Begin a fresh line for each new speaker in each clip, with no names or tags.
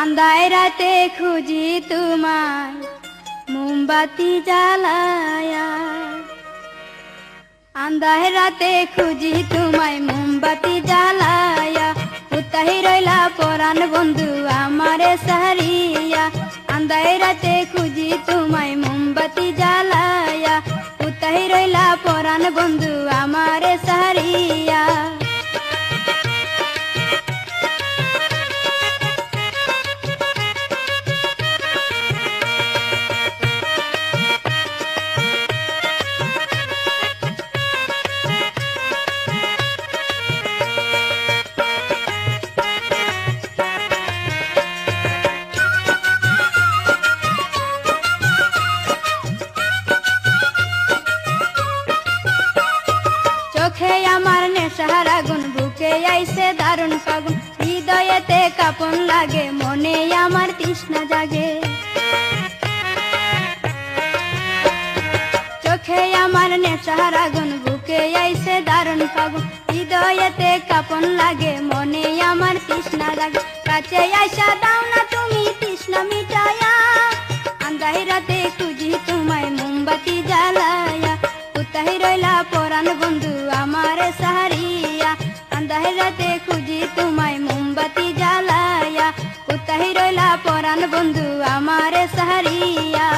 আন্দায় রাতে খুঁজি তোমায়, মোমবাতি জ্বালায়া। আন্দায় রাতে খুঁজি তোমায়, মোমবাতি জ্বালায়া। উতাহি রইলা পরাণ বন্ধু আমারে সারিয়া। আন্দায় রাতে খুঁজি তোমায়, মোমবাতি জ্বালায়া। নেশার আগুন বুকে আইছে দারুণ ফাগুন। হৃদয়েতে কাপন লাগে, মনে আমার তৃষ্ণা জাগে। চোখে আমার নেশার আগুন বুকে আইছে দারুণ ফাগুন। হৃদয়েতে কাপন লাগে, মনে আমার তৃষ্ণা জাগে। কাছে আইসা দাও না তুমি তৃষ্ণা মিটায়া। আন্দাই রাতে খুঁজি তোমায়, মোমবাতি জ্বালায়া। উতাহি রইলা পরাণ বন্ধু আমার সাহারিয়া। আন্দাই রাতে খুঁজি তোমায় মোমবাতি জ্বালায়া কোথায় রইলা পরাণ বন্ধু আমার সাহারিয়া?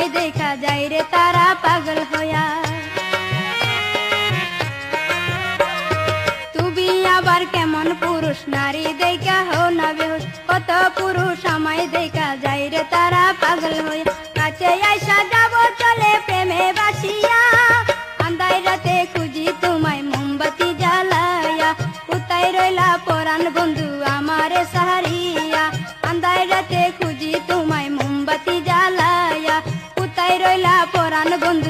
পুরুষ দেখা যায় রে তারা পাগল তুমি আবার কেমন পুরুষ, নারী দেখা হও না বেহুশ। কত পুরুষ আমায় দেখা যায় রে তারা পাগল কাছে আইসা যাব চলে প্রেমে বাসিয়া। আন্দাই রাতে খুঁজি তোমায় মোমবাতি জ্বালায়া কোথায় রইলা পরাণ বন্ধু আমারে সাহারিয়া। আন্দাই রাতে খুঁজি তোমায় মোমবাতি রইলা পরাণ বন্ধু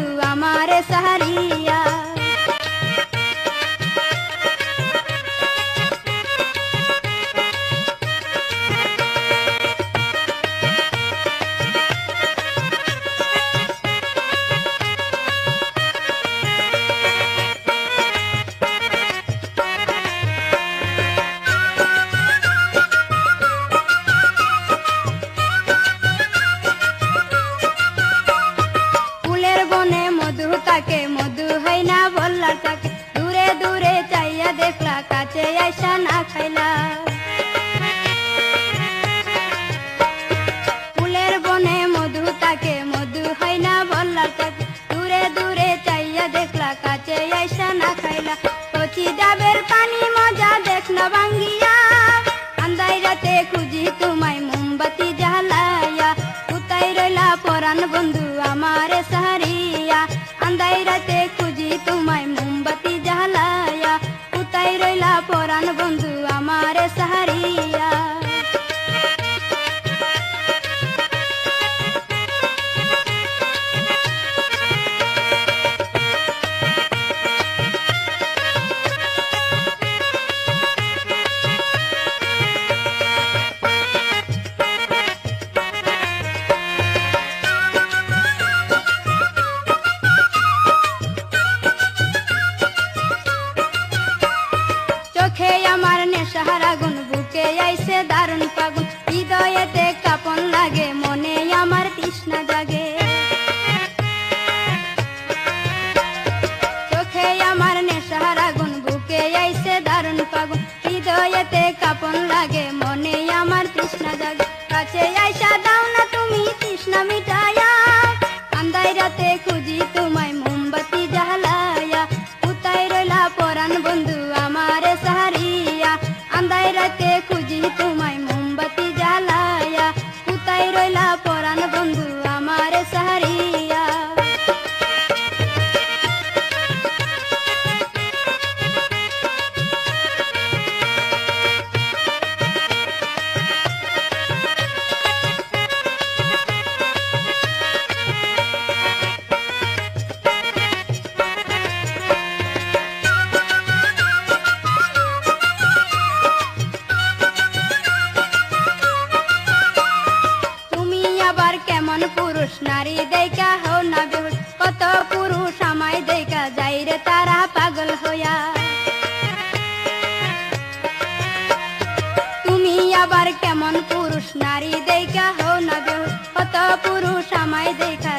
খাইলা ফুলের বনে মধু তাকে মধু হয় না বললার তাকে দূরে দূরে চাইয়া দেখলা, কাছে আইসা না খাইলা। কচি ডাবের পানি মজা দেখ ভাঙ্গিয়া। আন্দাই রাতে খুঁজি তোমায় পাগুন হৃদয়েতে কাপন লাগে, মনে আমার তৃষ্ণা জাগে। চোখে আমার বুকে আইছে দারুণ পাগুন হৃদয়েতে কাপন লাগে, মনে আমার তৃষ্ণা জাগে। কাছে নারী হও না বেহুশ কত পুরুষ আমায় দেইকা যাই রে, তারা পাগল হইয়া। তুমি আবার কেমন পুরুষ, নারী দেখা হও না বেহুশ কত পুরুষ আমায় দেখা